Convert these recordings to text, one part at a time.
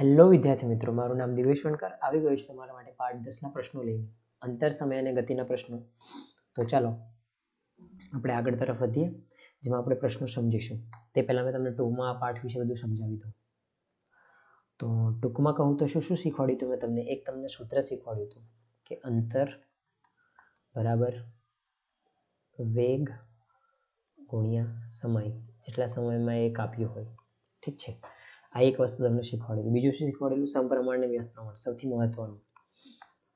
Hello વિદ્યાર્થી મિત્રો, મારું નામ દિવેશ વણકર. આવી ગયું છે તમારા માટે પાઠ દસના પ્રશ્નો લઈને. અંતર સમય અને ગતિના પ્રશ્નો. તો ચાલો, આપણે આગળ તરફ વધીએ, જેમાં આપણે પ્રશ્નો સમજીશું. તે પહેલાં મેં તમને ટૂંકમાં આ પાઠ વિશે બધું સમજાવી દઉં તો ટૂંકમાં કહું તો શું શું શીખવાડ્યું હતું મેં તમને? એક તમને સૂત્ર શીખવાડ્યું હતું કે અંતર બરાબર વેગ ગુણ્યા સમય. જેટલા સમયમાં એ કાપ્યું હોય. ઠીક છે? આ એક વસ્તુ તમને શીખવાડેલું. બીજું શું શીખવાડેલું? સમપ્રમાણ અને વ્યસ્ત પ્રમાણ સૌથી મહત્વનું.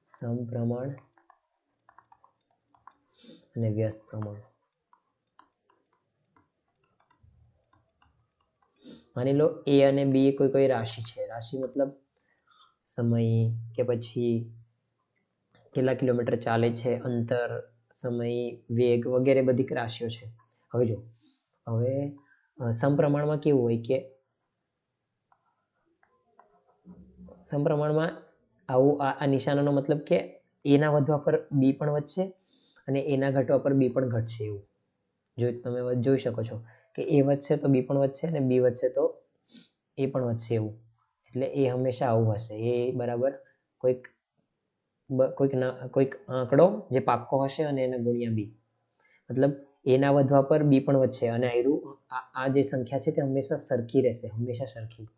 સમપ્રમાણ અને વ્યસ્ત પ્રમાણ માની લો એ અને બી એ કોઈ કોઈ રાશિ છે. રાશિ મતલબ સમય કે પછી કેટલા કિલોમીટર ચાલે છે, અંતર, સમય, વેગ વગેરે બધી રાશિઓ છે. હવે જો, હવે સમપ્રમાણમાં કેવું હોય કે સમપ્રમાણમાં આવું આ આ નિશાનોનો મતલબ કે એના વધવા પર બી પણ વધશે અને એના ઘટવા પર બી પણ ઘટશે એવું. જો તમે જોઈ શકો છો કે એ વધશે તો બી પણ વધશે અને બી વધશે તો એ પણ વધશે એવું. એટલે એ હંમેશા આવું હશે. એ બરાબર કોઈક કોઈક કોઈક આંકડો જે પાક્કો હશે અને એને ગુણ્યા બી. મતલબ એના વધવા પર બી પણ વધશે અને આયરું આ જે સંખ્યા છે તે હંમેશા સરખી રહેશે, હંમેશા સરખી.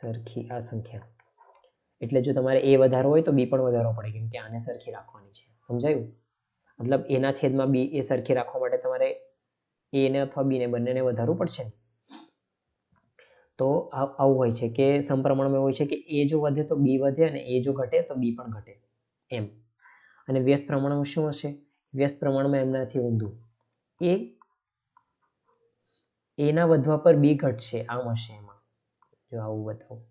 સરખી આ સંખ્યા. એટલે જો તમારે એ વધારો હોય તો બી પણ વધારવો પડે, કેમ કે આને સરખી રાખવાની છે. સમજાયું? મતલબ એના છેદમાં બી એ સરખી રાખવા માટે તમારે એને અથવા બીને બંનેને વધારવું પડશે તો આવું હોય છે કે સમપ્રમાણમાં એવું હોય છે કે એ જો વધે તો બી વધે અને એ જો ઘટે તો બી પણ ઘટે. એમ. અને વ્યસ્ત પ્રમાણમાં શું હશે? વ્યસ્ત પ્રમાણમાં એમનાથી ઊંધું. એ, એના વધવા પર બી ઘટશે, આમ હશે એમાં. જો આવું બતાવું.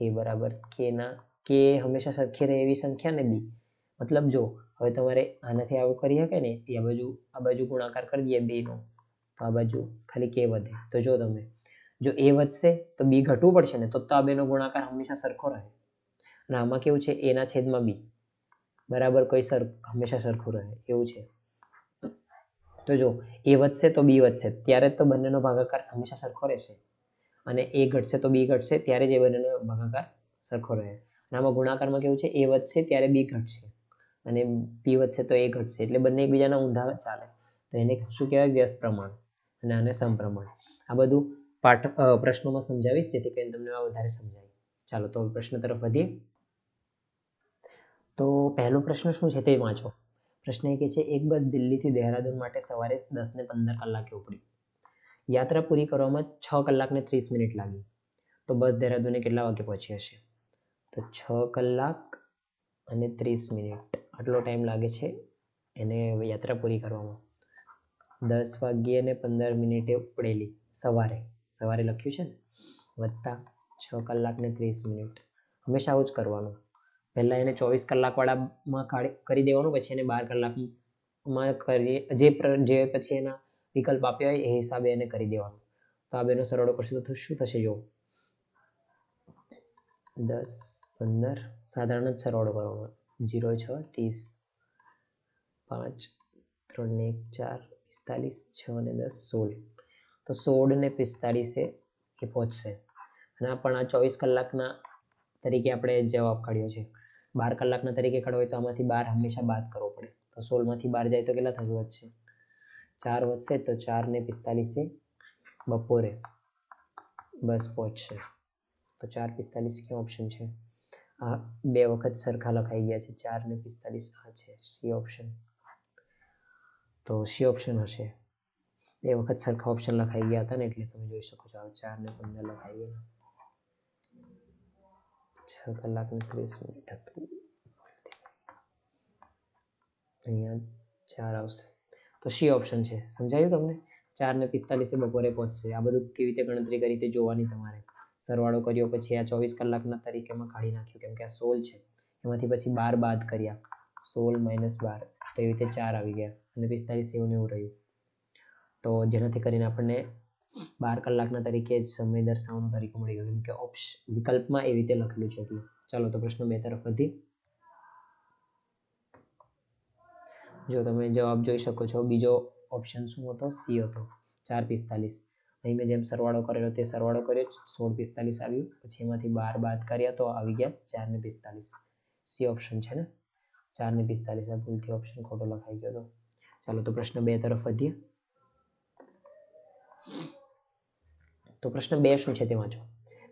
એ બરાબર કે ના કે હંમેશા સરખી રહે એવી સંખ્યા ને બી મતલબ જો, હવે તમારે આનાથી આવું કરી શકે ને, એ આ બાજુ આ બાજુ ગુણાકાર કરી દઈએ બેનો તો આ બાજુ ખાલી કે વધે. તો જો તમે, જો એ વધશે, તો બી ઘટવું પડશે ને, તો તો આ બેનો ગુણાકાર હંમેશા સરખો રહે. અને આમાં કેવું છે એના છેદમાં બી બરાબર કોઈ સર, હંમેશા સરખું રહે, એવું છે. તો જો એ વધશે તો બી વધશે. ત્યારે તો બંનેનો ભાગાકાર હંમેશા સરખો રહેશે. અને એ ઘટશે તો બી ઘટશે, ત્યારે જ એ બંનેનો ભાગાકાર સરખો રહે. અને આમાં ગુણાકારમાં કેવું છે, એ વધશે ત્યારે બી ઘટશે. અને બી વધશે તો એ ઘટશે. એટલે બંને એકબીજાના ઊંધા ચાલે. તો એને શું કહેવાય? વ્યસ્ત પ્રમાણ અને આને સમપ્રમાણ. આ બધું પાઠ પ્રશ્નોમાં સમજાવીશ, જેથી કરીને તમને આ વધારે સમજાય. ચાલો, તો પ્રશ્ન તરફ વધીએ. તો પહેલો પ્રશ્ન શું છે તે વાંચો. પ્રશ્ન એ કે છે, એક બસ દિલ્હીથી દહેરાદૂન માટે સવારે દસ ને પંદર કલાકે ઉપડી. યાત્રા પૂરી કરવામાં છ કલાકને ત્રીસ મિનિટ લાગી. તો બસ દહેરાદૂને કેટલા વાગે પહોંચી હશે? તો છ કલાક અને ત્રીસ મિનિટ. આટલો ટાઈમ લાગે છે એને યાત્રા પૂરી કરવામાં. દસ વાગ્યે ને પંદર મિનિટે ઉપડેલી સવારે. સવારે લખ્યું છે ને? વત્તા છ કલાક ને ત્રીસ મિનિટ. હંમેશા આવું જ કરવાનું. પહેલાં એને ચોવીસ કલાકવાળામાં કાઢી કરી દેવાનું, પછી એને બાર કલાકમાં કરી જે જે પછી એના વિકલ્પ આપ્યા હોય એ હિસાબે એને કરી દેવાનું. તો આ બેનો સરવાળો કરશું તો શું થશે જો દસ, પંદર, સાધારણ જ સરવાળો કરવાનો. જીરો, છ, ત્રીસ, પાંચ, ત્રણ એક, ચાર, પિસ્તાલીસ, છ ને દસ, સોળ. તો સોળ ને પિસ્તાળીસે એ પહોંચશે. અને પણ આ ચોવીસ કલાકના તરીકે આપણે જવાબ કાઢ્યો છે. બાર કલાકના તરીકે કાઢવો હોય તો આમાંથી બાર હંમેશા બાદ કરવો પડે. તો સોળમાંથી બાર જાય તો કેટલા થશે વધશે? ચાર વધશે તો ચાર ને પિસ્તાલીસે બપોરે બસ પહોંચશે. તો ચાર પિસ્તાલીસ ક્યાં ઓપ્શન છે? આ બે વખત સરખા લખાઈ ગયા છે. ચાર ને પિસ્તાલીસ આ છે. સી ઓપ્શન તો સી ઓપ્શન હશે. બે વખત સરખા ઓપ્શન લખાઈ ગયા હતા ને એટલે તમે જોઈ શકો છો. આ ચાર ને પંદર લખાઈ ગયા છ કલાક ને ત્રીસ મિનિટ હતું અહીંયા ચાર આવશે. તો સી ઓપ્શન છે? સમજાયું તમને? ચાર ને પિસ્તાલીસે બપોરે પહોંચશે. આ બધું કેવી રીતે ગણતરી કરી તે જોવાની તમારે. સરવાળો કર્યો પછી આ ચોવીસ કલાકના તરીકેમાં કાઢી નાખ્યું, કેમ કે આ સોળ છે. એમાંથી પછી બાર બાદ કર્યા. સોળ માઇનસ બાર. તો એવી રીતે ચાર આવી ગયા. અને પિસ્તાલીસ એવું એવું રહ્યું. તો જેનાથી કરીને આપણને બાર કલાકના તરીકે જ સમય દર્શાવવાનો તરીકે મળી ગયો, કેમ કે ઓપ્શ વિકલ્પમાં એવી રીતે લખેલું છે એટલે. ચાલો તો પ્રશ્ન બે તરફ વધી. જો તમે જવાબ જોઈ શકો છો, બીજો ઓપ્શન શું હતો? સી હતો. ચાર પિસ્તાલીસ. અહીં મેં જેમ સરવાળો કરેલો તે સરવાળો કર્યો, સોળ પિસ્તાલીસ આવ્યું. પછી એમાંથી બાર બાદ કર્યા તો આવી ગયા ચાર ને પિસ્તાલીસ. સી ઓપ્શન છે ને? ચાર ને પિસ્તાલીસ, આ ભૂલથી ઓપ્શન ખોટો લખાઈ ગયો હતો ચાલો, તો પ્રશ્ન બે તરફ વધીએ. તો પ્રશ્ન બે શું છે તે વાંચો.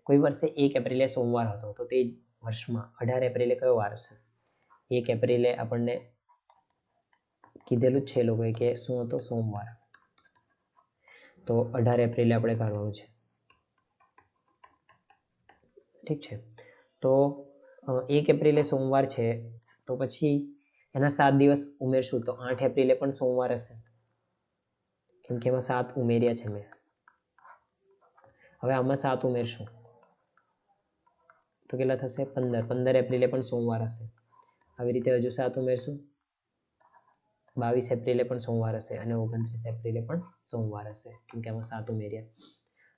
કોઈ વર્ષે એક એપ્રિલે સોમવાર હતો, તો તે જ વર્ષમાં અઢાર એપ્રિલે કયો વાર હશે? એક એપ્રિલે આપણને કીધેલું જ છે લોકોએ કે શું હતો સોમવાર. તો અઢાર એપ્રિલે આપણે કાઢવાનું છે. ઠીક છે. તો એક એપ્રિલે સોમવાર છે, તો પછી એના સાત દિવસ ઉમેરશું, તો આઠ એપ્રિલે પણ સોમવાર હશે. કેમ કે એમાં સાત ઉમેર્યા છે મેં. હવે આમાં સાત ઉમેરશું. તો કેટલા થશે? પંદર. પંદર એપ્રિલે પણ સોમવાર હશે. આવી રીતે હજુ સાત ઉમેરશું. બાવીસ એપ્રિલે પણ સોમવાર હશે અને ઓગણત્રીસ એપ્રિલે પણ સોમવાર હશે. કેમ કે આમાં સાત ઉમેર્યા.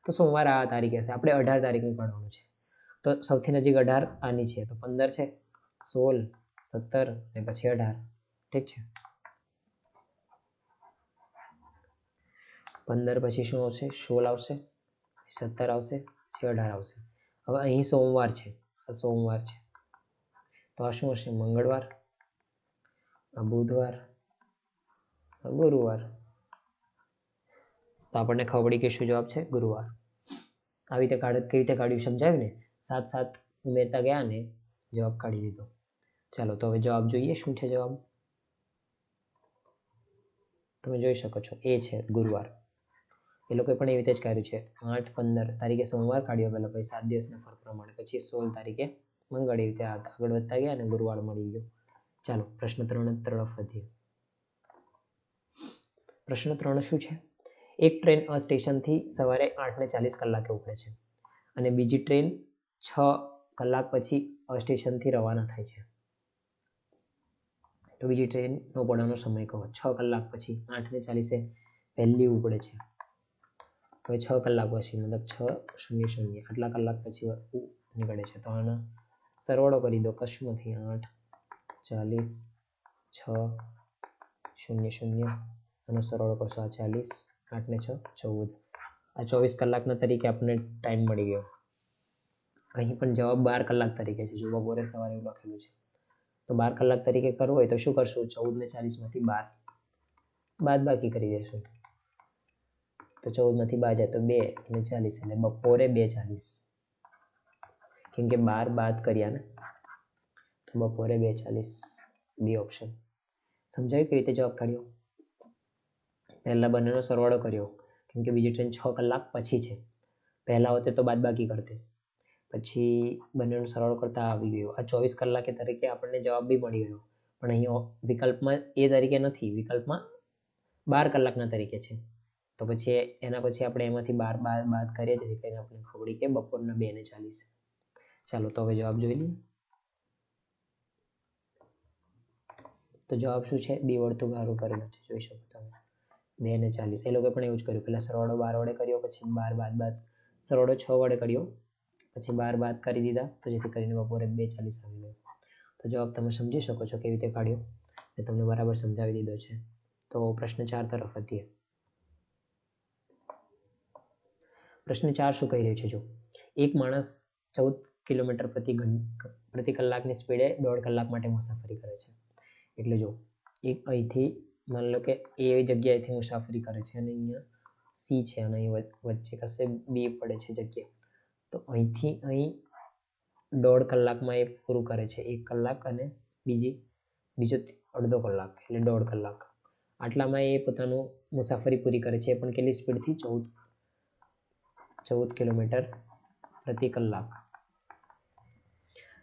તો સોમવાર આ તારીખે હશે. આપણે અઢાર તારીખનું કાઢવાનું છે. તો સૌથી નજીક અઢાર, આની છે. તો પંદર છે, સોળ, સત્તર ને પછી અઢાર. ઠીક છે? પંદર પછી શું આવશે? સોળ આવશે, સત્તર આવશે, પછી અઢાર આવશે. હવે અહીં સોમવાર છે. આ સોમવાર છે. તો આ શું હશે? મંગળવાર બુધવાર ગુરુવાર. તો આપણને ખબર પડી કે શું જવાબ છે? ગુરુવાર. આવી રીતે કાઢ, કેવી રીતે કાઢ્યું સમજાવ્યું ને સાત સાત ઉમેરતા ગયા ને જવાબ કાઢી દીધો ચાલો, તો હવે જવાબ જોઈએ. શું છે જવાબ? તમે જોઈ શકો છો. એ છે ગુરુવાર. એ લોકોએ પણ એવી રીતે જ કાઢ્યું છે. આઠ પંદર તારીખે સોમવાર કાઢ્યો પહેલાં, પછી સાત દિવસના ફરક પ્રમાણે, પછી સોળ તારીખે મંગળ એવી રીતે આગળ વધતા ગયા અને ગુરુવાર મળી ગયો. ચાલો, પ્રશ્ન ત્રણ તરફ વધીએ પ્રશ્ન ત્રણ શું છે? એક ટ્રેન અ સ્ટેશનથી સવારે આઠને ચાલીસ કલાકે ઉપડે છે અને બીજી ટ્રેન છ કલાક પછી અ સ્ટેશનથી રવાના થાય છે. તો બીજી ટ્રેનનો પડવાનો સમય કહો. છ કલાક પછી આઠને ચાલીસે પહેલી ઉપડે છે. હવે છ કલાક પછી મતલબ છ શૂન્ય શૂન્ય આટલા કલાક પછી નીકળે છે. તો આનો સરવાળો કરી દો. કશું નથી આઠ ચાલીસ છ શૂન્ય શૂન્ય આનો સરવાળો કરશો આ ચાલીસ, આઠ ને છ, ચૌદ. આ ચોવીસ કલાકના તરીકે આપણને ટાઈમ મળી ગયો. અહીં પણ જવાબ બાર કલાક તરીકે છે. જો બપોરે સવારે એવું લખેલું છે. તો બાર કલાક તરીકે કરવું હોય તો શું કરશું? ચૌદ ને ચાલીસમાંથી બાર. બાદ બાકી કરી દેશું. તો ચૌદમાંથી બાર જાય તો બે અને ચાલીસ એટલે બપોરે બે ચાલીસ. કેમ કે બાર બાદ કર્યા ને? તો બપોરે બે ચાલીસ. બી ઓપ્શન સમજાયું કેવી રીતે જવાબ કાઢ્યો? પહેલા બંનેનો સરવાળો કર્યો, કેમ કે બીજી ટ્રેન છ કલાક પછી છે. પહેલાં હોતે તો બાદ બાકી કરતે. પછી બંનેનો સરવાળો કરતાં આવી ગયો. આ ચોવીસ કલાકે તરીકે આપણને જવાબ બી મળી ગયો. પણ અહીં વિકલ્પમાં એ તરીકે નથી. વિકલ્પમાં બાર કલાકના તરીકે છે. તો પછી એના પછી આપણે એમાંથી બાર બાર બાદ કરીએ, જેથી કરીને આપણે ખબર કે બપોરના બે ને ચાલીસ. ચાલો, તો હવે જવાબ જોઈ લઈએ. તો જવાબ શું છે? બી વર્તુળ ઉપર જોઈ શકો તમે. બે ને ચાલીસ. એ લોકોએ પણ એવું જ કર્યું. પહેલાં સરવાળો બાર વડે કર્યો, પછી બાર બાદ બાદ સરવાળો છ વડે કર્યો, પછી બાર બાદ કરી દીધા, તો જેથી કરીને બપોરે બે ચાલીસ આવી ગયો. તો જવાબ તમે સમજી શકો છો કેવી રીતે કાઢ્યો. મેં તમને બરાબર સમજાવી દીધો છે. તો પ્રશ્ન ચાર તરફ વધીએ. પ્રશ્ન ચાર શું કહી રહ્યો છે? જો, એક માણસ ચૌદ કિલોમીટર પ્રતિ પ્રતિ કલાકની સ્પીડે દોઢ કલાક માટે મુસાફરી કરે છે. એટલે જો, એક અહીંથી માની લો કે એ જગ્યાએથી મુસાફરી કરે છે અને અહીંયા સી છે અને અહીં વચ્ચે કશે બી પડે છે જગ્યા. તો અહીંથી અહીં દોઢ કલાકમાં એ પૂરું કરે છે. એક કલાક અને બીજી, બીજો અડધો કલાક એટલે દોઢ કલાક. આટલામાં એ પોતાનું મુસાફરી પૂરી કરે છે. પણ કેટલી સ્પીડથી? ચૌદ ચૌદ કિલોમીટર પ્રતિ કલાક.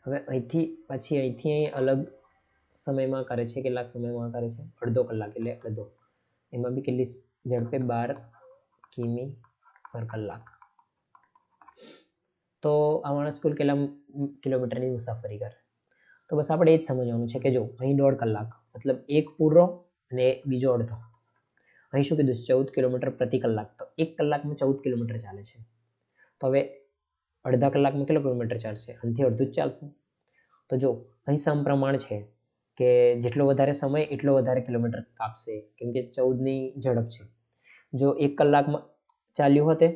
હવે અહીંથી, પછી અહીંથી અહીં અલગ સમયમાં કરે છે, કેટલાક સમયમાં કરે છે? અડધો કલાક એટલે અડધો. એમાં બી કેટલી ઝડપે બાર કિમી પર કલાક. તો આ માણસ કુલ કેટલા કિલોમીટરની મુસાફરી કરે? તો બસ આપણે એ જ સમજવાનું છે કે જો અહીં દોઢ કલાક, મતલબ એક પૂરો અને બીજો અડધો. અહીં શું કીધું છે? ચૌદ કિલોમીટર પ્રતિ કલાક. તો એક કલાકમાં ચૌદ કિલોમીટર ચાલે છે. તો હવે અડધા કલાકમાં કેટલો કિલોમીટર ચાલશે? અહીંથી અડધું જ ચાલશે. તો જો અહીં સમપ્રમાણ છે કે જેટલો વધારે સમય, એટલો વધારે કિલોમીટર કાપશે. કેમ કે ચૌદની ઝડપ છે. જો એક કલાકમાં ચાલ્યું હોતે,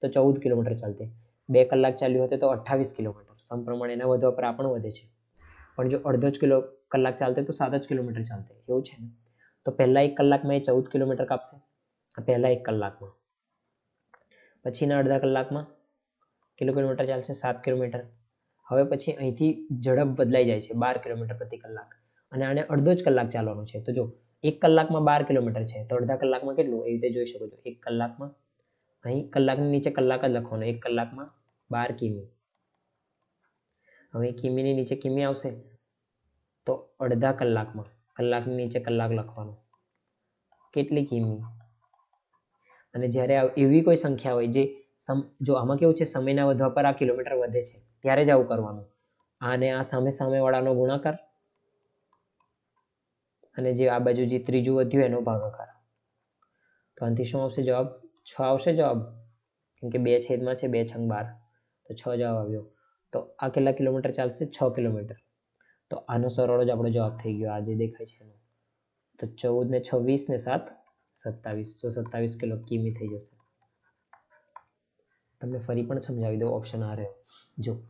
તો ચૌદ કિલોમીટર ચાલતે. બે કલાક ચાલ્યું હોતે, તો અઠ્ઠાવીસ કિલોમીટર. સમપ્રમાણે એના વધવા પર પણ વધે છે. પણ જો અડધો જ કિલો કલાક ચાલતે, તો સાત જ કિલોમીટર ચાલતે. એવું છે ને? તો પહેલાં એક કલાકમાં એ ચૌદ કિલોમીટર કાપશે. પહેલાં એક કલાકમાં. પછીના અડધા કલાકમાં કિલો કિલોમીટર ચાલશે? સાત કિલોમીટર. હવે પછી અહીંથી ઝડપ બદલાઈ જાય છે, બાર કિલોમીટર પ્રતિ કલાક. અને આને અડધો જ કલાક ચાલવાનું છે. તો જો, એક કલાકમાં બાર કિલોમીટર છે, તો અડધા કલાકમાં કેટલું? એવી રીતે જોઈ શકો છો. એક કલાકમાં, અહીં કલાકની નીચે કલાક જ લખવાનો. એક કલાકમાં બાર કિમી. હવે કિમીની નીચે કિમી આવશે, તો અડધા કલાકમાં કલાકની નીચે કલાક લખવાનું. કેટલી કિમી? અને જ્યારે એવી કોઈ સંખ્યા હોય જે સમ, જો આમાં કેવું છે, સમયના વધવા પર આ કિલોમીટર વધે છે, ત્યારે જ આવું કરવાનું. આને આ સામે સામેવાળાનો ગુણાકાર અને જે આ બાજુ જે ત્રીજું વધ્યું એનો ભાગાકાર તો આનાથી શું આવશે જવાબ? છ આવશે જવાબ? કેમ કે બે છેદમાં છે, બે છંગ બાર. તો છ જવાબ આવ્યો. તો આ કેટલા કિલોમીટર ચાલશે? છ કિલોમીટર. તો આનો સરવાળો જ આપણો જવાબ થઈ ગયો. આ જે દેખાય છે એનો. તો ચૌદ ને છવ્વીસ ને સાત, સત્તાવીસ. સો સત્તાવીસ કિલો કિમી થઈ જશે. તમને ફરી પણ સમજાવી દો ઓપ્શન આ રહ્યો. જો,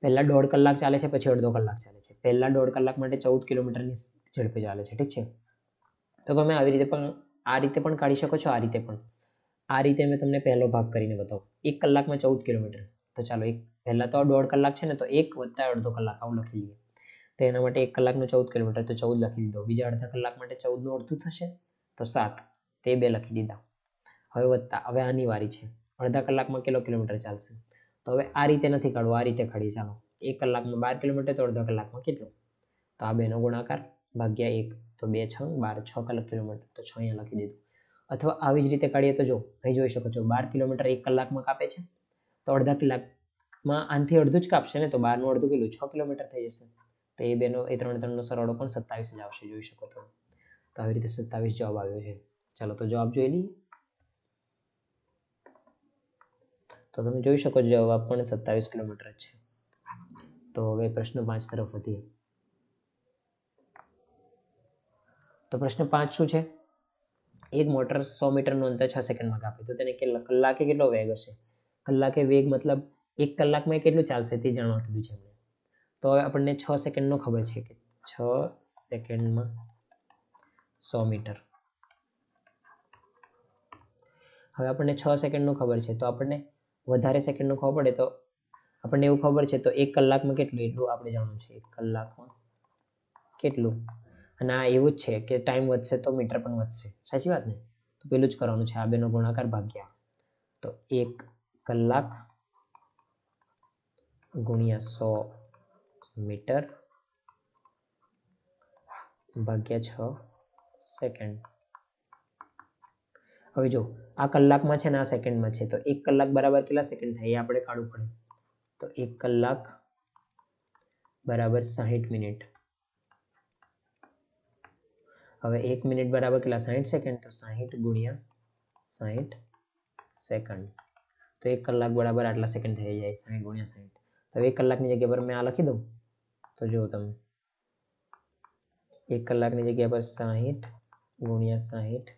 પહેલાં દોઢ કલાક ચાલે છે, પછી અડધો કલાક ચાલે છે. પહેલાં દોઢ કલાક માટે ચૌદ કિલોમીટરની ઝડપે ચાલે છે, ઠીક છે? તો તમે આવી રીતે પણ, આ રીતે પણ કાઢી શકો છો, આ રીતે પણ. આ રીતે મેં તમને પહેલો ભાગ કરીને બતાવું. એક કલાકમાં ચૌદ કિલોમીટર. તો ચાલો એક, પહેલાં તો દોઢ કલાક છે ને, તો એક વત્તા અડધો કલાક આવું લખી લઈએ. તો એના માટે એક કલાકનું ચૌદ કિલોમીટર, તો ચૌદ લખી દીધો. બીજા અડધા કલાક માટે ચૌદનું અડધું થશે, તો સાત. તે બે લખી દીધા. હવે વત્તા. હવે આની વારી છે. અડધા કલાકમાં કેટલો કિલોમીટર ચાલશે? તો હવે આ રીતે નથી કાઢવું, આ રીતે કાઢીએ. ચાલો. એક કલાકમાં બાર કિલોમીટર, તો અડધા કલાકમાં કેટલો? તો આ બેનો ગુણાકાર ભાગ્યા એક, તો બે છ, બાર, છ કલાક કિલોમીટર તો છ અહીંયા લખી દીધું. અથવા આવી જ રીતે કાઢીએ તો જો, અહીં જોઈ શકો છો, બાર કિલોમીટર એક કલાકમાં કાપે છે. તો અડધા કલાકમાં આનથી અડધું જ કાપશે ને, તો બારનું અડધું કેટલું છ કિલોમીટર થઈ જશે. તો એ બેનો, એ ત્રણ ત્રણનો સરવાળો પણ સત્તાવીસ જ આવશે, જોઈ શકો તો તો આવી રીતે સત્તાવીસ જવાબ આવ્યો છે. ચાલો, તો જવાબ જોઈ લઈએ. તો તમે જોઈ શકો જવાબ પણ સત્તાવીસ કિલોમીટર જ છે. તો હવે પ્રશ્ન પાંચ તરફ વધીએ. તો પ્રશ્ન પાંચ શું છે? એક મોટર સો મીટરનું અંતર છ સેકન્ડમાં કાપે. તો તેને કલાકે કેટલો વેગ હશે? કલાકે વેગ મતલબ એક કલાકમાં કેટલું ચાલશે તે જાણવા કીધું છે એમણે. તો હવે આપણને છ સેકન્ડનો ખબર છે કે છ સેકન્ડમાં સો મીટર. હવે આપણને છ સેકન્ડનું ખબર છે. તો આપણને વધારે સેકન્ડનું ખબર પડે તો આપણને એવું ખબર છે તો એક કલાકમાં કેટલું? એટલું આપણે જાણવું છે. એક કલાકમાં કેટલું? અને આ એવું જ છે કે ટાઈમ વધશે તો મીટર પણ વધશે. સાચી વાત ને? તો પેલું જ કરવાનું છે આ બેનો ગુણાકાર ભાગ્યા. તો એક કલાક ગુણ્યા સો મીટર ભાગ્યા છ સેકન્ડ હવે જો, આ કલાકમાં છે ને આ સેકન્ડમાં છે. તો એક કલાક બરાબર કેટલા સેકન્ડ થાય? એ આપણે કાઢવું પડે. તો એક કલાક બરાબર સાહીઠ મિનિટ હવે એક મિનિટ બરાબર કેટલા? સાહીઠ સેકન્ડ તો સાહીઠ ગુણ્યા સાહીઠ સેકન્ડ તો એક કલાક બરાબર આટલા સેકન્ડ થઈ જાય. સાહીઠ ગુણ્યા સાહીઠ. તો એક કલાકની જગ્યા પર મેં આ લખી દઉં? તો જુઓ તમે. એક કલાકની જગ્યા પર સાહીઠ ગુણ્યા સાહીઠ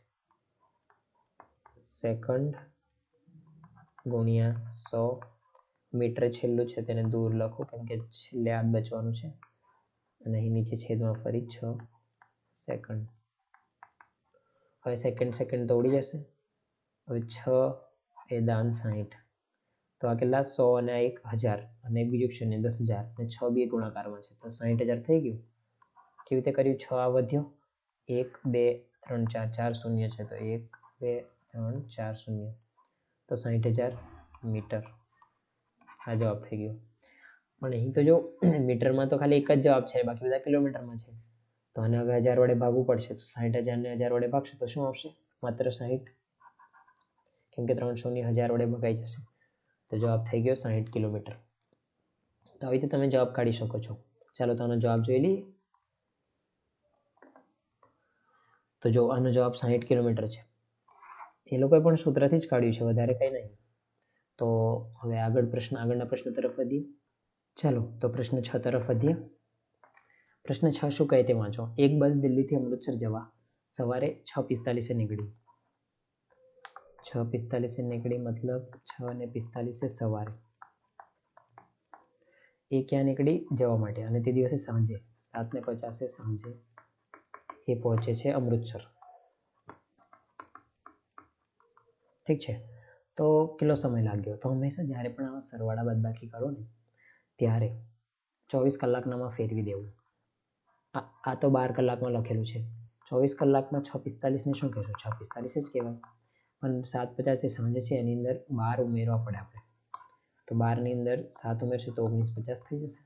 સેકન્ડ ગુણ્યા સો. મીટર છેલ્લું છે, તેને દૂર લખો, કેમ કે છેલ્લે આ બચવાનું છે. અને અહીં નીચે છેદમાં ફરી છ સેકન્ડ હવે સેકન્ડ સેકન્ડ દોડી જશે. હવે છ, એ દાન સાહીઠ. તો આ કેટલા? સો અને આ એક હજાર. અને બીજું શૂન્ય દસ હજાર. અને છ બે ગુણાકારમાં છે. તો સાહીઠ હજાર થઈ ગયું. કેવી રીતે કર્યું? છ આ વધ્યો. એક, બે, ત્રણ, ચાર. ચાર શૂન્ય છે. તો એક, બે, ત્રણ, ચાર શૂન્ય. તો સાહીઠ હજાર મીટર. આ જવાબ થઈ ગયો. પણ અહીં તો જો, મીટરમાં તો ખાલી એક જ જવાબ છે. બાકી બધા કિલોમીટરમાં છે. તો આને હવે હજાર વડે ભાગવું પડશે. તો સાહીઠ હજારને હજાર વડે ભાગશું તો શું આવશે? માત્ર સાહીઠ કેમ કે ત્રણસોની હજાર વડે ભગાઈ જશે. તો જવાબ થઈ ગયો સાહીઠ કિલોમીટર. તો આવી રીતે તમે જવાબ કાઢી શકો છો. ચાલો તો આનો જવાબ જોઈ લઈએ. તો જો આનો જવાબ સાહીઠ કિલોમીટર છે. એ લોકોએ પણ સૂત્રથી જ કાઢ્યું છે, વધારે કંઈ નહીં. તો હવે આગળ પ્રશ્ન, આગળના પ્રશ્ન તરફ વધીએ. ચાલો તો પ્રશ્ન છ તરફ વધીએ. પ્રશ્ન છ, શું કહે તે વાંચો. એક બસ દિલ્હીથી અમૃતસર જવા. સવારે છ પિસ્તાલીસે નીકળી. છ પિસ્તાલીસે નીકળી મતલબ છ અને પિસ્તાલીસે સવારે. એ ક્યાં નીકળી? જવા માટે. અને તે દિવસે સાંજે, સાત ને પચાસે સાંજે, એ પહોંચે છે અમૃતસર. ઠીક છે? તો કેટલો સમય લાગ્યો? તો હંમેશા જ્યારે પણ આવા સરવાળા બાદબાકી કરો ને, ત્યારે ચોવીસ કલાકનામાં ફેરવી દેવું. આ તો બાર કલાકમાં લખેલું છે. ચોવીસ કલાકમાં છ પિસ્તાલીસને શું કહેશું? છ પિસ્તાલીસ જ કહેવાય. પણ સાત પચાસે સાંજે છે, એની અંદર બાર ઉમેરવા પડે આપણે. તો બારની અંદર સાત ઉમેરશું તો ઓગણીસ પચાસ થઈ જશે.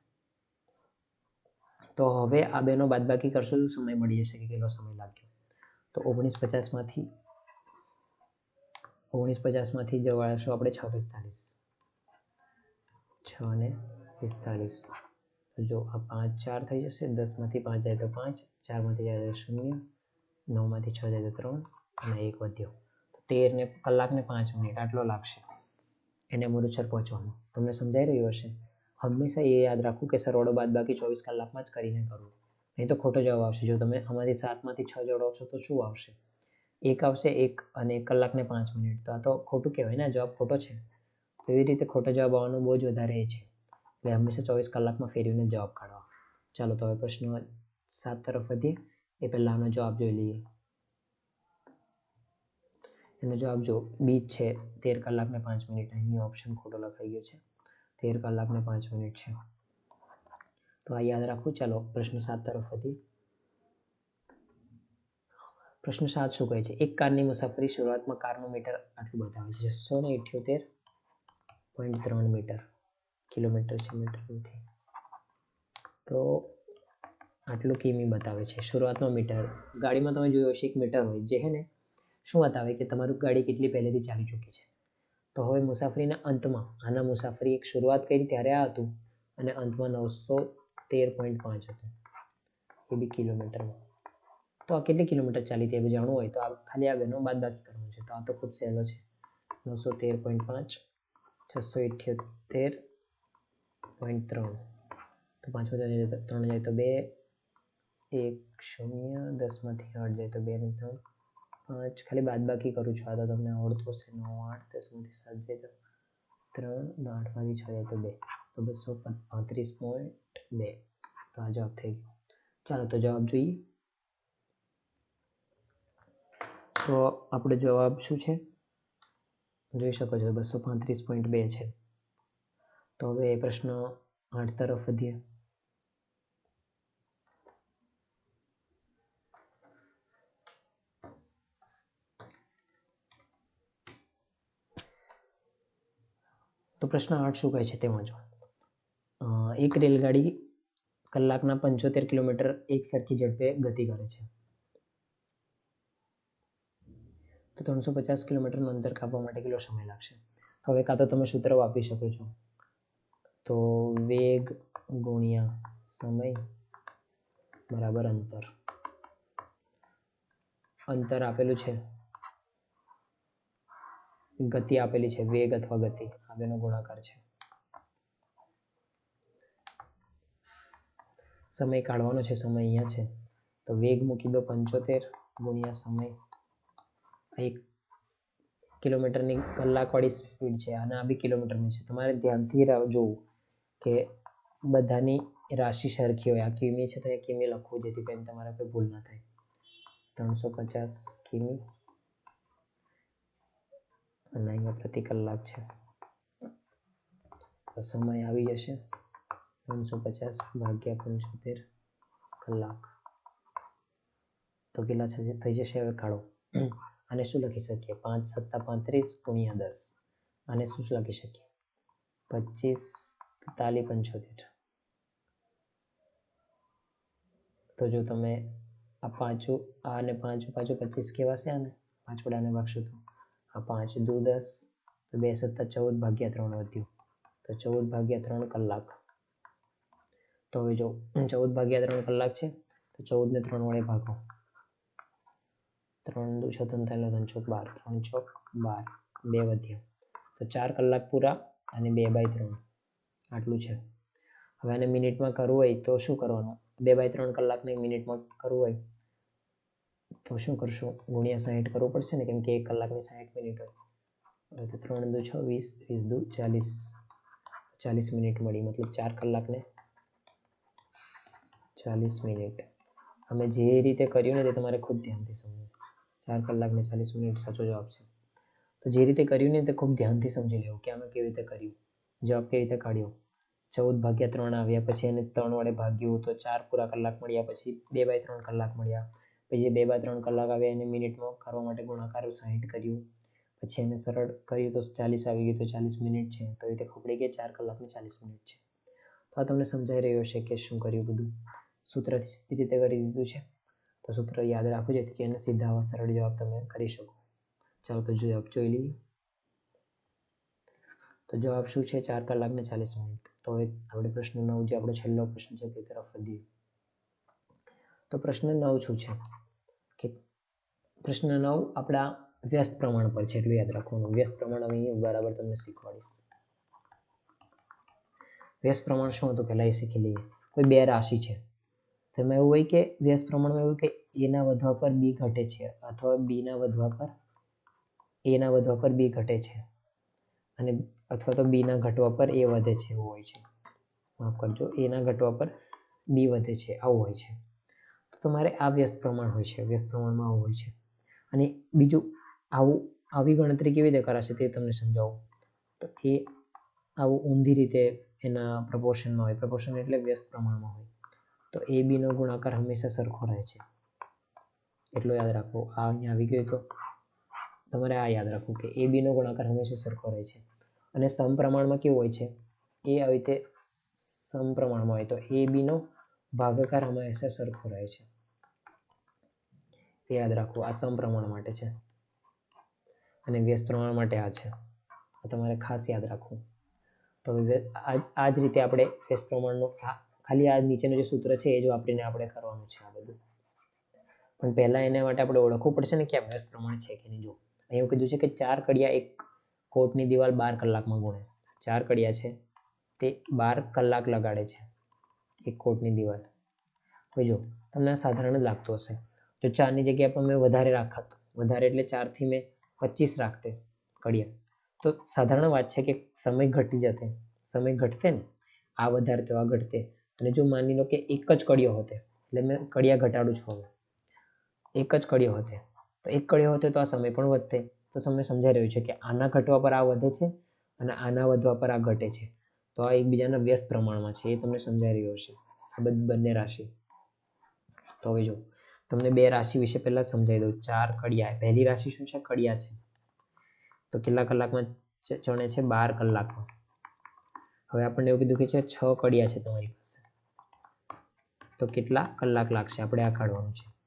તો હવે આ બેનો બાદબાકી કરશો તો સમય મળી જશે કે કેટલો સમય લાગ્યો. તો ઓગણીસ પચાસમાંથી ઓગણીસ પચાસમાંથી જવાશું આપણે છ પિસ્તાલીસ. છ ને પિસ્તાલીસ. તો જો આ પાંચ ચાર થઈ જશે, દસમાંથી પાંચ જાય તો પાંચ, ચારમાંથી જાય તો શૂન્ય, નવમાંથી છ જાય તો ત્રણ અને એક વધ્યો. તો તેરને કલાકને પાંચ મિનિટ આટલો લાગશે. એને અમૃતસર પહોંચવામાં તમને સમજાઈ રહ્યું હશે? હંમેશા એ યાદ રાખવું કે સરવાળો બાદ બાકી ચોવીસ કલાકમાં જ કરીને કરવું. નહીં તો ખોટો જવાબ આવશે. જો તમે આમાંથી સાતમાંથી છ જોડાવશો તો શું આવશે? એક આવશે એક અને એક કલાકને પાંચ મિનિટ. તો આ તો ખોટું કહેવાય ને જવાબ ખોટો છે. તો એવી રીતે ખોટો જવાબ આવવાનો બહુ જ વધારે એ છે. એટલે હંમેશા ચોવીસ કલાકમાં ફેરવીને જવાબ કાઢવા. ચાલો તો હવે પ્રશ્ન સાત તરફ વધીએ. એ પહેલાં આનો જવાબ જોઈ લઈએ. એનો જવાબ જો બીચ છે, તેર કલાક ને પાંચ મિનિટ. અહીં ઓપ્શન ખોટો લખાઈ ગયો છે. તેર કલાક ને પાંચ મિનિટ છે. તો આ યાદ રાખવું ચાલો પ્રશ્ન સાત તરફ વધીએ. પ્રશ્ન સાત શું કહે છે? એક કારની મુસાફરી શરૂઆતમાં કારનું મીટર આટલું બતાવે છે. છસો ને ઇઠ્યોતેર પોઈન્ટ ત્રણ મીટર. કિલોમીટર છે મીટર નથી. તો આટલું કિમી બતાવે છે. શરૂઆતમાં મીટર. ગાડીમાં તમે જોયું હશે, એક મીટર હોય. જે હે ને, શું બતાવે કે તમારું ગાડી કેટલી પહેલેથી ચાલી ચૂકી છે? તો હવે મુસાફરીના અંતમાં, આના મુસાફરી એક શરૂઆત કરી, ત્યારે આ હતું. અને અંતમાં નવસો તેર પોઈન્ટ પાંચ હતું. એ બી કિલોમીટરમાં. તો આ કેટલી કિલોમીટર ચાલી તે જાણવું હોય. તો આ ખાલી આ બેનો બાદ બાકી કરવાનું છે. તો આ તો ખૂબ સહેલો છે. નવસો તેર પોઈન્ટ પાંચ, છસો ઇઠ્યોતેર પોઈન્ટ ત્રણ તો પાંચમાં જાય તો ત્રણ જાય તો બે. એક શૂન્ય, દસમાંથી આઠ જાય તો બે ને ત્રણ. પાંચ. ખાલી બાદ બાકી કરું છું. આ તો તમને આવડતું હશે. નવ, આઠ, દસમાંથી સાત જાય તો ત્રણ, ને આઠમાંથી છ જાય તો બે. તો બસો પાંત્રીસ પોઈન્ટ બે. તો આ જવાબ થઈ ગયો. ચાલો, તો જવાબ જોઈએ. તો આપણો જવાબ શું છે? જોઈ શકો છો. બસો પાંત્રીસ પોઈન્ટ બે છે. તો હવે એ પ્રશ્ન આઠ તરફ વધીએ. તો પ્રશ્ન આઠ શું કહે છે તેમાં જો એક રેલગાડી કલાકના પંચોતેર કિલોમીટર એક સરખી ઝડપે ગતિ કરે છે. તો ત્રણસો પચાસ કિલોમીટરનું અંતર કાપવા માટે કેટલો સમય લાગશે? હવે કાં તો તમે સૂત્ર વાપરી શકો છો. તો વેગ ગુણ્યા સમય બરાબર અંતર. અંતર આપેલું છે. ગતિ આપેલી છે, વેગ અથવા ગતિ. આ બેનો ગુણાકાર છે. સમય કાઢવાનો છે, સમય અહીંયા છે. તો વેગ મૂકી દો પંચોતેર ગુણ્યા સમય. એક કિલોમીટરની કલાકવાળી સ્પીડ છે, અને આ બી કિલોમીટરની છે. તમારે ધ્યાનથી જોવું. કે બધાની રાશિ સરખી હોય. આ કિમી છે તો એ કિમી લખવું જેથી કરીને તમારે કોઈ ભૂલ ના થાય. ત્રણસો પચાસ કિમી. અને અહીંયા પ્રતિ કલાક છે. સમય આવી જશે. ત્રણસો પચાસ ભાગ્યા પંચોતેર કલાક. તો કેટલા છે થઈ જશે હવે કાઢો આને શું લખી શકીએ? પાંચ સત્તા પાંત્રીસ ગુણ્યા દસ. આને શું લખી શકીએ? પચીસ તાલી પંચોતેર તો જો તમે આ પાંચું, આ અને પાંચું પાછું પચીસ કહેવાશે આને? પાંચ વડાને ભાગશું તો? આ પાંચ દુ દસ, તો બે સત્તા ચૌદ ભાગ્યા ત્રણ વધ્યું. તો ચૌદ ભાગ્યા ત્રણ કલાક. તો હવે જો ચૌદ ભાગ્યા ત્રણ કલાક છે, તો ચૌદને ત્રણ વડે ભાગો. ત્રણ દુ છ થયેલો થાય ત્રણ ચોક બાર. ત્રણ ચોક બાર. બે વધ્યા. તો ચાર કલાક પૂરા અને બે બાય ત્રણ. આટલું છે. હવે આને મિનિટમાં કરવું હોય તો શું કરવાનું? બે બાય ત્રણ કલાકને મિનિટમાં કરવું હોય તો શું કરશું? ગુણ્યા સાહીઠ કરવું પડશે ને? કેમ કે એક કલાકની સાહીઠ મિનિટ હોય. હવે તો ત્રણ દુ છ, વીસ વીસ દુ ચાલીસ. ચાલીસ મિનિટ મળી. મતલબ ચાર કલાકને ચાલીસ મિનિટ. અમે જે રીતે કર્યું ને તે તમારે ખુદ ધ્યાનથી સમજવું. ચાર કલાકને ચાલીસ મિનિટ સાચો જવાબ છે. તો જે રીતે કર્યું ને તે ખૂબ ધ્યાનથી સમજી લેવું કે અમે કેવી રીતે કર્યું. જવાબ કેવી રીતે કાઢ્યો? ચૌદ ભાગ્યા ત્રણ આવ્યા પછી એને ત્રણ વડે ભાગ્યું તો ચાર પૂરા કલાક મળ્યા પછી બે બાય ત્રણ કલાક મળ્યા. પછી બે બાય ત્રણ કલાક આવ્યા એને મિનિટમાં કરવા માટે ગુણાકાર સાહીઠ કર્યું. પછી એને સરળ કર્યું તો ચાલીસ આવી ગયું તો ચાલીસ મિનિટ છે. તો એ રીતે ખબર કે ચાર કલાકને ચાલીસ મિનિટ છે. તો આ તમને સમજાઈ રહ્યો છે કે શું કર્યું બધું. સૂત્રથી સીધી રીતે કરી દીધું છે. તો સૂત્ર યાદ રાખવું જેથી એને સીધા સરળ જવાબ તમે કરી શકો. ચાલો તો જવાબ જોઈ લઈએ. તો જવાબ શું છે? ચાર કલાક ને ચાલીસ મિનિટ. તો આપણે પ્રશ્ન નવ જે આપણો છેલ્લો પ્રશ્ન છે તે તરફ વધીએ. તો પ્રશ્ન નવ શું છે? કે પ્રશ્ન નવ આપણા વ્યસ્ત પ્રમાણ પર છે એટલું યાદ રાખવાનું. વ્યસ્ત પ્રમાણ અહીં બરાબર તમને શીખવાડીશ. વ્યસ્ત પ્રમાણ શું હતું પહેલાં એ શીખી લઈએ. કોઈ બે રાશિ છે. તેમાં એવું હોય કે વ્યસ્ત પ્રમાણમાં એવું કે એના વધવા પર બી ઘટે છે અથવા બીના વધવા પર એના વધવા પર બી ઘટે છે. અને અથવા તો બીના ઘટવા પર એ વધે છે એવું હોય છે. માફ કરજો એના ઘટવા પર બી વધે છે, આવું હોય છે. તો તમારે આ વ્યસ્ત પ્રમાણ હોય છે, વ્યસ્ત પ્રમાણમાં આવું હોય છે. અને બીજું, આવું, આવી ગણતરી કેવી રીતે કરાશે તે તમને સમજાવું. તો એ આવું ઊંધી રીતે એના પ્રપોર્શનમાં હોય, પ્રપોર્શન એટલે વ્યસ્ત પ્રમાણમાં હોય. તો એ બીનો ગુણાકાર હંમેશા સરખો રહે છે. એટલું યાદ રાખો, આ અહીંયા આવી ગયું તો તમારે આ યાદ રાખવું કે એ બીનો ગુણાકાર હંમેશા સરખો રહે છે. અને સમપ્રમાણમાં કેવું હોય છે? એ આવી રીતે સમપ્રમાણમાં હોય તો એ બીનો ભાગાકાર હંમેશા સરખો રહે છે. યાદ રાખવું આ સમપ્રમાણ માટે છે. અને વ્યસ્ત પ્રમાણ માટે આ છે. તમારે ખાસ યાદ રાખવું. તો આજ આ જ રીતે આપણે વ્યસ્ત પ્રમાણનું ખાલી આ નીચેનું જે સૂત્ર છે એ જ વાપરીને આપણે કરવાનું છે આ બધું. પણ પહેલાં એના માટે આપણે ઓળખવું પડશે ને કે વ્યસ્ત પ્રમાણ છે કે નહીં? જો અહીં એવું કીધું છે કે ચાર કડિયા એક કોટની દિવાલ બાર કલાકમાં ગુણે ચાર કડિયા છે. તે બાર કલાક લગાડે છે. એક કોટની દિવાલ. હવે જો, તમને સાધારણ લાગતું હશે. જો ચારની જગ્યા પણ મેં વધારે રાખત, વધારે એટલે ચારથી મેં પચીસ રાખતે કડિયા. તો સાધારણ વાત છે કે સમય ઘટી જતે. સમય ઘટતે ને? આ વધારે તો આ ઘટતે. અને જો માની લો કે એક જ કડિયો હોતે, એટલે મેં કડિયા ઘટાડું છું હવે. એક જ કડિયો હોતે. તો એક કડિયો હોતે તો આ સમય પણ વધતે. તો તમને સમજાઈ રહ્યું છે કે આના ઘટવા પર આ વધે છે અને આના વધવા પર આ ઘટે છે. તો આ એકબીજાના વ્યસ્ત પ્રમાણમાં છે, એ તમને સમજાઈ રહ્યો હશે. આ બધી, બંને રાશિ. તો હવે જો તમને બે રાશિ વિશે પહેલાં સમજાવી દઉં. ચાર કડિયા પહેલી રાશિ શું છે? કડિયા છે. તો કેટલા કલાકમાં ચણે છે? બાર કલાકમાં. હવે આપણને એવું કીધું કે છે, છ કડિયા છે તમારી પાસે. તો કેટલા કલાક લાગશે? આપણે આ કાઢવાનું છે.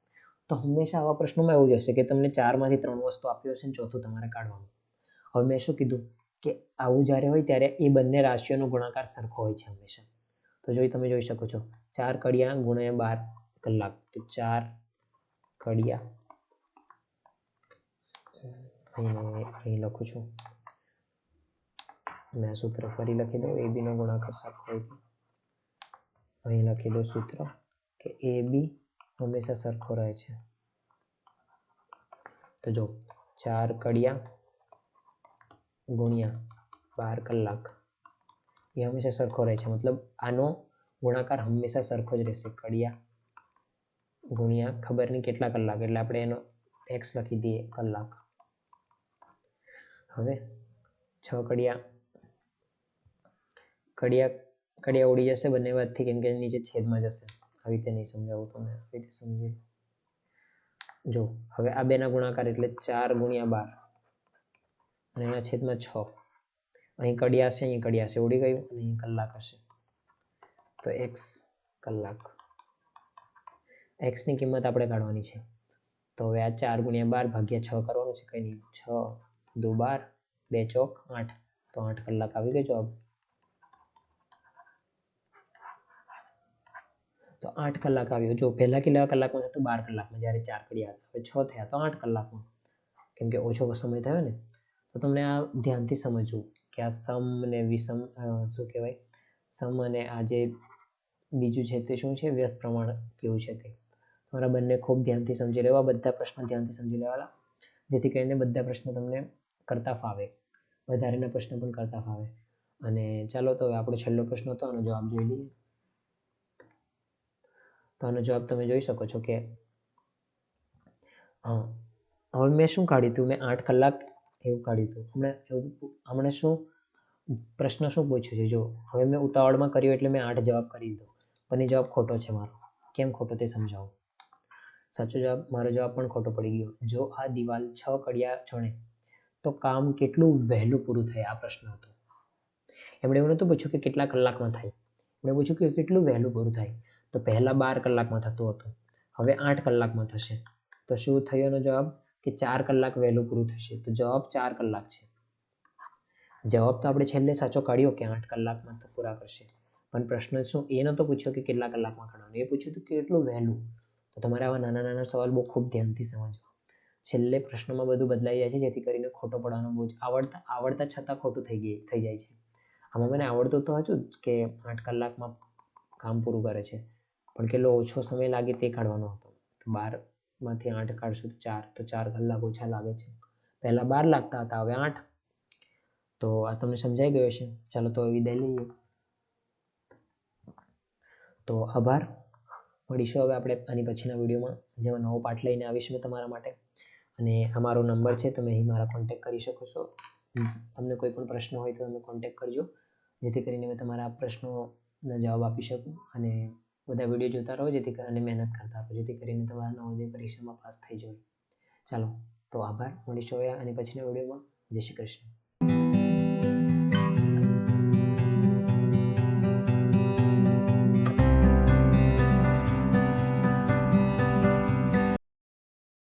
તો હંમેશા આવા પ્રશ્નોમાં એવું જ હશે કે તમને ચારમાંથી ત્રણ વસ્તુ આપી હશે ને ચોથું તમારે કાઢવાનું. હવે મેં શું કીધું? કે આવું જ્યારે હોય ત્યારે એ બંને રાશિઓનો ગુણાકાર સરખો હોય છે હંમેશા. તો જોઈ તમે જોઈ શકો છો. ચાર કડિયા ગુણ્યા બાર કલાક. તો ચાર કડિયા અહીં લખું છું. મેં સૂત્ર ફરી લખી દઉં. એ બીનો ગુણાકાર સરખો હોય અહીં લખી દો સૂત્ર કે એ બી હંમેશા સરખો રહે છે. તો જો, ચાર કડિયા ગુણ્યા બાર કલાક, એ હંમેશા સરખો રહે છે. મતલબ આનો ગુણાકાર હંમેશા સરખો જ રહેશે. કડિયા ગુણ્યા ખબર નહીં કેટલા કલાક, એટલે આપણે એનો એક્સ લખી દઈએ કલાક. હવે છ કડિયા કડિયા કડિયા ઉડી જશે બંને વાતથી, કેમ કે નીચે છેદમાં જશે. આવી રીતે નહીં સમજાવું તમને આવી રીતે સમજી જો, હવે આ બેના ગુણાકાર એટલે ચાર ગુણ્યા બાર. અને એના છેદમાં છ. અહીં કડિયા છે અહીં કડિયા છે ઉડી ગયું અને અહીં કલાક હશે. તો એક્સ કલાક. એક્સની કિંમત આપણે કાઢવાની છે. તો હવે આ ચાર ગુણ્યા બાર ભાગ્યા છ કરવાનું છે કંઈ નહીં. છ, દો બાર, બે ચોક, આઠ. તો આઠ કલાક આવી ગયો જવાબ તો આઠ કલાક આવ્યો. જો પહેલાં કેટલા કલાકમાં થતું, બાર કલાકમાં. જ્યારે ચાર કડિયા હવે છ થયા, તો આઠ કલાકમાં. કેમ કે ઓછો સમય થયો ને, તો તમને આ ધ્યાનથી સમજવું કે આ સમ ને વિષમ શું કહેવાય? સમ અને આ જે બીજું છે તે શું છે? વ્યસ્ત પ્રમાણ કેવું છે તે? તમારા બંને ખૂબ ધ્યાનથી સમજી લેવા, બધા પ્રશ્ન ધ્યાનથી સમજી લેવાના. જેથી કરીને બધા પ્રશ્નો તમને કરતા ફાવે. વધારેના પ્રશ્ન પણ કરતા ફાવે. અને ચાલો તો હવે આપણો છેલ્લો પ્રશ્ન હતો, આનો જવાબ જોઈ લઈએ. તો આનો જવાબ તમે જોઈ શકો છો કે, હા, હવે મેં શું કાઢ્યું હતું મેં આઠ કલાક એવું કાઢ્યું હતું હમણાં એવું હમણાં શું પ્રશ્ન શું પૂછ્યો છે? જો, હવે મેં ઉતાવળમાં કર્યું એટલે મેં આઠ જવાબ કરી દીધો. પણ એ જવાબ ખોટો છે મારો. કેમ ખોટો તે સમજાવો? સાચો જવાબ, મારો જવાબ પણ ખોટો પડી ગયો. જો આ દિવાલ છ કડિયા ચણે, તો કામ કેટલું વહેલું પૂરું થાય આ પ્રશ્ન હતો? એમણે એવું નહોતું પૂછ્યું કે કેટલા કલાકમાં થાય? એમણે પૂછ્યું કે કેટલું વહેલું પૂરું થાય? તો પહેલાં બાર કલાકમાં થતું હતું. હવે આઠ કલાકમાં થશે. તો શું થયોનો જવાબ? કે ચાર કલાક વહેલું પૂરું થશે. તો જવાબ ચાર કલાક છે. જવાબ તો આપણે છેલ્લે સાચો કાઢ્યો કે આઠ કલાકમાં તો પૂરા કરશે. પણ પ્રશ્ન શું? એ નહોતો પૂછ્યો કે કેટલા કલાકમાં કરવાનું એ પૂછ્યું હતું કેટલું વહેલું? તો તમારે આવા નાના નાના સવાલ બહુ ખૂબ ધ્યાનથી સમજવા. છેલ્લે પ્રશ્નમાં બધું બદલાઈ જાય છે, જેથી કરીને ખોટો પડવાનો બહુ જ આવડતા આવડતા છતાં ખોટું થઈ ગઈ, થઈ જાય છે. આમાં મને આવડતું તો હતું કે આઠ કલાકમાં કામ પૂરું કરે છે. પણ કેટલો ઓછો સમય લાગે તે કાઢવાનો હતો. તો બારમાંથી આઠ કાઢશું તો ચાર તો ચાર કલાક ઓછા લાગે છે. પહેલાં બાર લાગતા હતા, હવે આઠ. તો આ તમને સમજાઈ ગયો છે ચાલો તો વિદાય લઈએ. તો આભાર. મળીશું હવે આપણે આની પછીના વિડીયોમાં. જેમાં નવો પાઠ લઈને આવીશ મેં તમારા માટે. અને આ મારો નંબર છે, તમે અહીં મારા કોન્ટેક કરી શકો છો. તમને કોઈ પણ પ્રશ્ન હોય તો તમે કોન્ટેક કરજો. જેથી કરીને મેં તમારા પ્રશ્નોના જવાબ આપી શકું અને બધા વીડિયો જોતા રહો, જેથી અને મહેનત કરતા રહો જેથી કરીને તમારા નવોદય પરીક્ષામાં પાસ થઈ જાય ચાલો, તો આભાર, મળીશું અને પછીના વિડીયોમાં. જય શ્રી કૃષ્ણ.